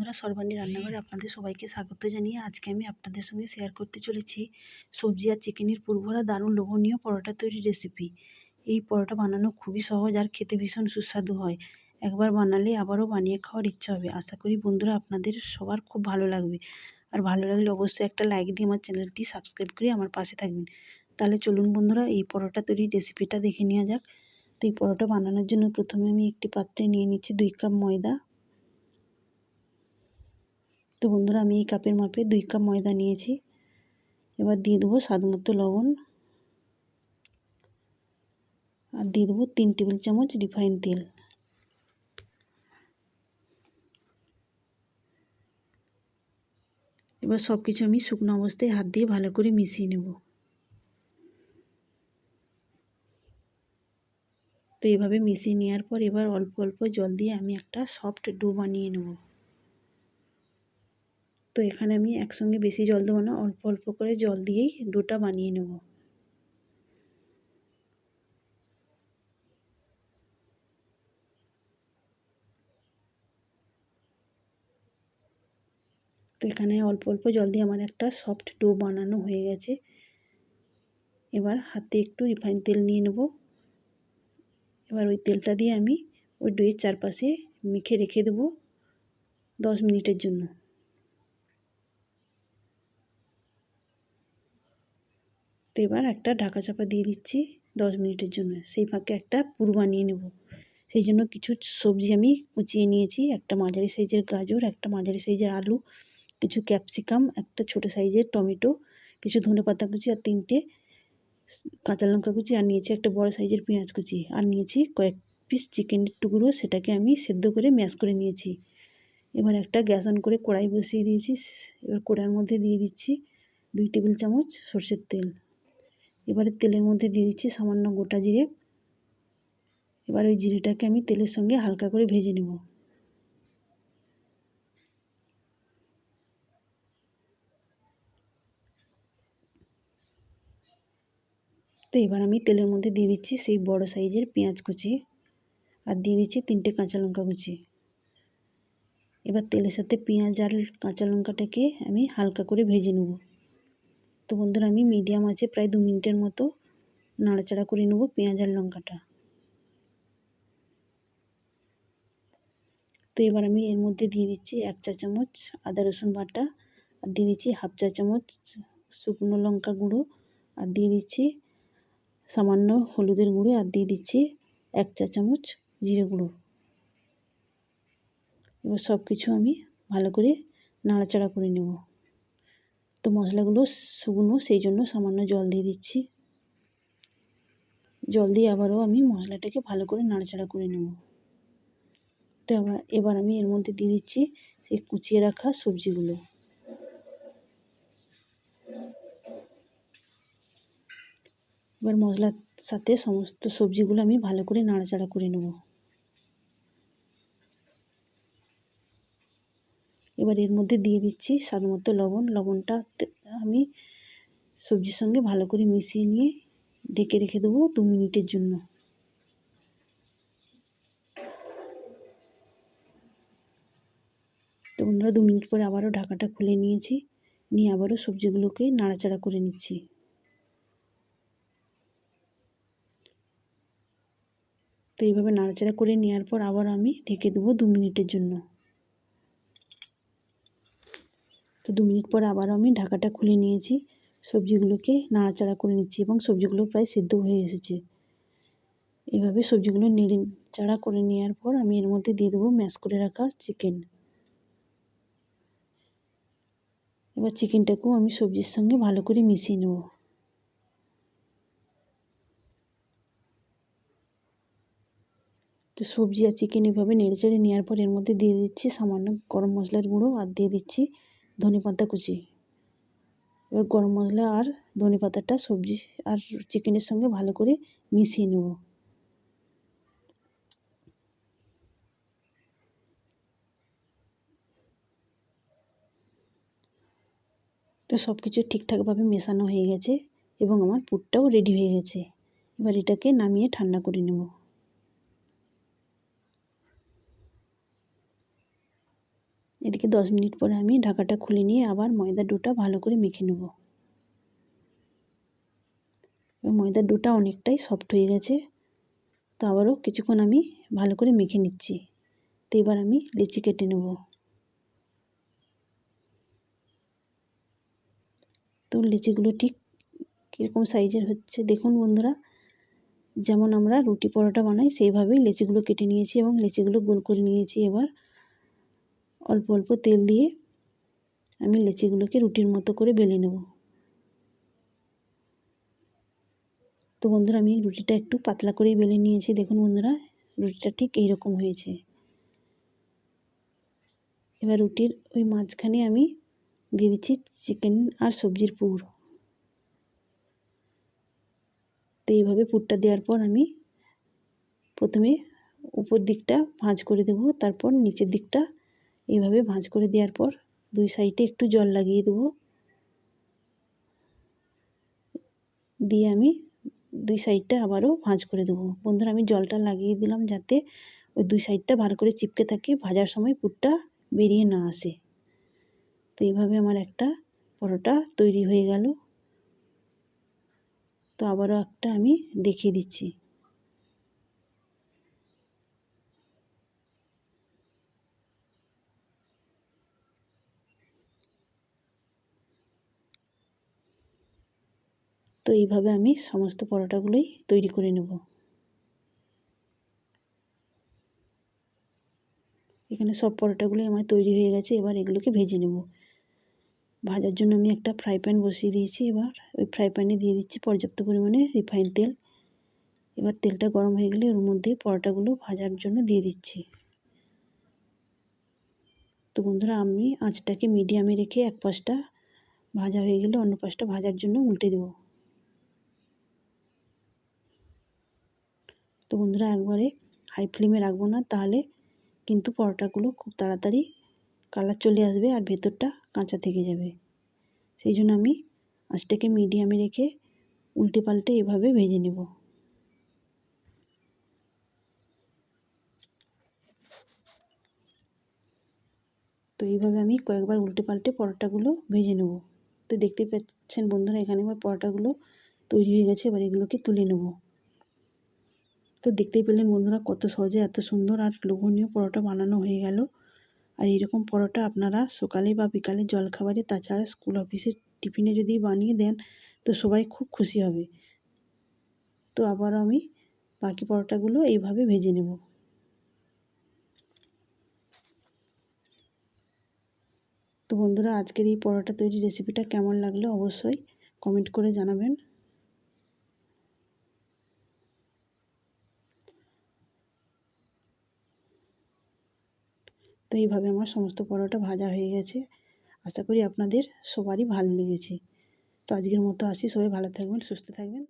বন্ধুরা, সর্বাণী রান্নাঘরে আপনাদের সবাইকে স্বাগত জানিয়ে আজকে আমি আপনাদের সঙ্গে শেয়ার করতে চলেছি সবজি আর চিকেনের পুরভরা দারুণ লোভনীয় পরোটা তৈরির রেসিপি এই পরোটা বানানো খুবই সহজ আর খেতে ভীষণ সুস্বাদু হয়। একবার বানালে আবারও বানিয়ে খাওয়ার ইচ্ছা হবে। আশা করি বন্ধুরা, আপনাদের সবার খুব ভালো লাগবে। আর ভালো লাগলে অবশ্যই একটা লাইক দিয়ে আমার চ্যানেলটি সাবস্ক্রাইব করে আমার পাশে থাকবেন। তাহলে চলুন বন্ধুরা, এই পরোটা তৈরির রেসিপিটা দেখে নেওয়া যাক। তো এই পরোটা বানানোর জন্য প্রথমে আমি একটি পাত্রে নিয়ে নিচ্ছি দুই কাপ ময়দা। তো বন্ধুরা, আমি এই কাপের মাপে দুই কাপ ময়দা নিয়েছি। এবার দিয়ে দেবো স্বাদ মতো লবণ। আর দিয়ে দেবো তিন টেবিল চামচ রিফাইন তেল। এবার সব কিছু আমি শুকনো অবস্থায় হাত দিয়ে ভালো করে মিশিয়ে নেব। তো এভাবে মিশিয়ে নেওয়ার পর এবার অল্প অল্প জল দিয়ে আমি একটা সফট ডো বানিয়ে নেব। তো এখানে আমি একসঙ্গে বেশি জল দেবো না, অল্প অল্প করে জল দিয়েই ডোটা বানিয়ে নেব। তো এখানে অল্প অল্প জল দিয়ে আমার একটা সফট ডো বানানো হয়ে গেছে। এবার হাতে একটু রিফাইন তেল নিয়ে নেব। এবার ওই তেলটা দিয়ে আমি ওই ডোয়ের চারপাশে মেখে রেখে দেবো দশ মিনিটের জন্য। তো এবার একটা ঢাকা চাপা দিয়ে দিচ্ছি দশ মিনিটের জন্য। সেই ফাঁকে একটা পুর বানিয়ে নেব। সেই জন্য কিছু সবজি আমি কুচিয়ে নিয়েছি। একটা মাঝারি সাইজের গাজর, একটা মাঝারি সাইজের আলু, কিছু ক্যাপসিকাম, একটা ছোটো সাইজের টমেটো, কিছু ধনে পাতা কুচি আর তিনটে কাঁচা লঙ্কা কুচি, আর নিয়েছি একটা বড় সাইজের পেঁয়াজ কুচি। আর নিয়েছি কয়েক পিস চিকেনের টুকরো, সেটাকে আমি সেদ্ধ করে ম্যাশ করে নিয়েছি। এবার একটা গ্যাস অন করে কড়াই বসিয়ে দিয়েছি। এবার কড়াইয়ের মধ্যে দিয়ে দিচ্ছি দুই টেবিল চামচ সর্ষের তেল। এবারে তেলের মধ্যে দিয়ে দিচ্ছি সামান্য গোটা জিরে। এবার ওই জিরেটাকে আমি তেলের সঙ্গে হালকা করে ভেজে নেব। তো এবার আমি তেলের মধ্যে দিয়ে দিচ্ছি সেই বড় সাইজের পেঁয়াজ কুচি আর দিয়ে দিচ্ছি তিনটে কাঁচা লঙ্কা কুচি। এবার তেলের সাথে পেঁয়াজ আর কাঁচা লঙ্কাটাকে আমি হালকা করে ভেজে নেব। তো বন্ধুরা, আমি মিডিয়াম আছে, প্রায় দু মিনিটের মতো নাড়াচাড়া করে নেব পেঁয়াজ আর লঙ্কাটা। তো এবার আমি এর মধ্যে দিয়ে দিচ্ছি এক চা চামচ আদা রসুন বাটা, আর দিয়ে দিচ্ছি হাফ চা চামচ শুকনো লঙ্কা গুঁড়ো, আর দিয়ে দিচ্ছি সামান্য হলুদের গুঁড়ো, আর দিয়ে দিচ্ছি এক চা চামচ জিরে গুঁড়ো। এবার সব কিছু আমি ভালো করে নাড়াচাড়া করে নেব। তো মশলাগুলো শুকনো, সেই জন্য সামান্য জল দিয়ে দিচ্ছি। জল দিয়ে আবারও আমি মশলাটাকে ভালো করে নাড়াচাড়া করে নেব। তো আবার, এবার আমি এর মধ্যে দিয়ে দিচ্ছি সেই কুচিয়ে রাখা সবজিগুলো। এবার মশলার সাথে সমস্ত সবজিগুলো আমি ভালো করে নাড়াচাড়া করে নেব। এবার এর মধ্যে দিয়ে দিচ্ছি স্বাদ মতো লবণ। লবণটা আমি সবজির সঙ্গে ভালো করে মিশিয়ে নিয়ে ঢেকে রেখে দেবো দু মিনিটের জন্য। তো বন্ধুরা, দু মিনিট পরে আবারও ঢাকাটা খুলে নিয়েছি। নিয়ে আবারও সবজিগুলোকে নাড়াচাড়া করে নিচ্ছি। তো এইভাবে নাড়াচাড়া করে নেওয়ার পর আবার আমি ঢেকে দেবো দু মিনিটের জন্য। তো দু মিনিট পর আবার আমি ঢাকাটা খুলে নিয়েছি। সবজিগুলোকে নাড়াচাড়া করে নিচ্ছি এবং সবজিগুলো প্রায় সেদ্ধ হয়ে এসেছে। এভাবে সবজিগুলো নেড়ে চাড়া করে নেওয়ার পর আমি এর মধ্যে দিয়ে দেবো ম্যাশ করে রাখা চিকেন। এবার চিকেনটাকেও আমি সবজির সঙ্গে ভালো করে মিশিয়ে নেব। তো সবজি আর চিকেন এভাবে নেড়ে চেড়ে নেওয়ার পর এর মধ্যে দিয়ে দিচ্ছি সামান্য গরম মশলার গুঁড়ো আর দিয়ে দিচ্ছি ধনে পাতা কুচি। এবার গরম মশলা আর ধনে পাতাটা সবজি আর চিকেনের সঙ্গে ভালো করে মিশিয়ে নেব। তো সব কিছু ঠিকঠাকভাবে মেশানো হয়ে গেছে এবং আমার পুরটাও রেডি হয়ে গেছে। এবার এটাকে নামিয়ে ঠান্ডা করে নেব। এদিকে দশ মিনিট পরে আমি ঢাকাটা খুলে নিয়ে আবার ময়দার ডোটা ভালো করে মেখে নেব। ময়দার ডোটা অনেকটাই সফট হয়ে গেছে, তো আবারও কিছুক্ষণ আমি ভালো করে মেখে নিচ্ছি, তো এবার আমি লিচি কেটে নেব। তো লিচিগুলো ঠিক কীরকম সাইজের হচ্ছে দেখুন বন্ধুরা, যেমন আমরা রুটি পরোটা বানাই, সেইভাবেই লেচিগুলো কেটে নিয়েছি এবং লেচিগুলো গোল করে নিয়েছি এবার। অল্প অল্প তেল দিয়ে আমি লেচিগুলোকে রুটির মতো করে বেলে নেব। তো বন্ধুরা, আমি রুটিটা একটু পাতলা করেই বেলে নিয়েছি। দেখুন বন্ধুরা, রুটিটা ঠিক এইরকম হয়েছে। এবার রুটির ওই মাঝখানে আমি দিয়ে দিচ্ছি চিকেন আর সবজির পুর। তো এইভাবে পুরটা দেওয়ার পর আমি প্রথমে উপর দিকটা ভাঁজ করে দেবো, তারপর নিচের দিকটা এইভাবে ভাঁজ করে দেওয়ার পর দুই সাইডে একটু জল লাগিয়ে দেবো। দিয়ে আমি দুই সাইডটা আবারও ভাঁজ করে দেবো। বন্ধুরা, আমি জলটা লাগিয়ে দিলাম যাতে ওই দুই সাইডটা ভালো করে চিপকে থাকে, ভাজার সময় পুরটা বেরিয়ে না আসে। তো এইভাবে আমার একটা পরোটা তৈরি হয়ে গেল। তো আবারও একটা আমি দেখিয়ে দিচ্ছি। তো এইভাবে আমি সমস্ত পরোটাগুলোই তৈরি করে নেব। এখানে সব পরোটাগুলোই আমার তৈরি হয়ে গেছে, এবার এগুলোকে ভেজে নেব। ভাজার জন্য আমি একটা ফ্রাই প্যান বসিয়ে দিয়েছি এবার। ওই ফ্রাই প্যানে দিয়ে দিচ্ছি পর্যাপ্ত পরিমাণে রিফাইন তেল। এবার তেলটা গরম হয়ে গেলে ওর মধ্যে পরোটাগুলো ভাজার জন্য দিয়ে দিচ্ছি। তো বন্ধুরা, আমি আঁচটাকে মিডিয়ামে রেখে এক পাশটা ভাজা হয়ে গেলে অন্য পাশটা ভাজার জন্য উল্টে দেব। তো বন্ধুরা একবারে হাই ফ্লেমে রাখব না, তাহলে কিন্তু পরোটাগুলো খুব তাড়াতাড়ি কালার চলে আসবে আর ভেতরটা কাঁচা থেকে যাবে। সেই জন্য আমি আঁচটাকে মিডিয়ামে রেখে উল্টে পাল্টে এভাবে ভেজে নেব। তো এইভাবে আমি কয়েকবার উল্টে পাল্টে পরোটাগুলো ভেজে নেব। তো দেখতে পাচ্ছেন বন্ধুরা এখানে আমার পরোটাগুলো তৈরি হয়ে গেছে, এবার এগুলোকে তুলে নেব। তো দেখতেই পেলেন বন্ধুরা কত সহজে এত সুন্দর আর লোভনীয় পরোটা বানানো হয়ে গেল। আর এরকম পরোটা আপনারা সকালে বা বিকালে জলখাবারে, তাছাড়া স্কুল অফিসে টিফিনে যদি বানিয়ে দেন, তো সবাই খুব খুশি হবে। তো আবার আমি বাকি পরোটাগুলো এইভাবে ভেজে নেব। তো বন্ধুরা আজকের এই পরোটা তৈরি রেসিপিটা কেমন লাগল অবশ্যই কমেন্ট করে জানাবেন। তো এইভাবে আমার সমস্ত পরোটা ভাজা হয়ে গেছে। আশা করি আপনাদের সবারই ভালো লেগেছে। তো আজকের মতো আসি, সবাই ভালো থাকবেন, সুস্থ থাকবেন।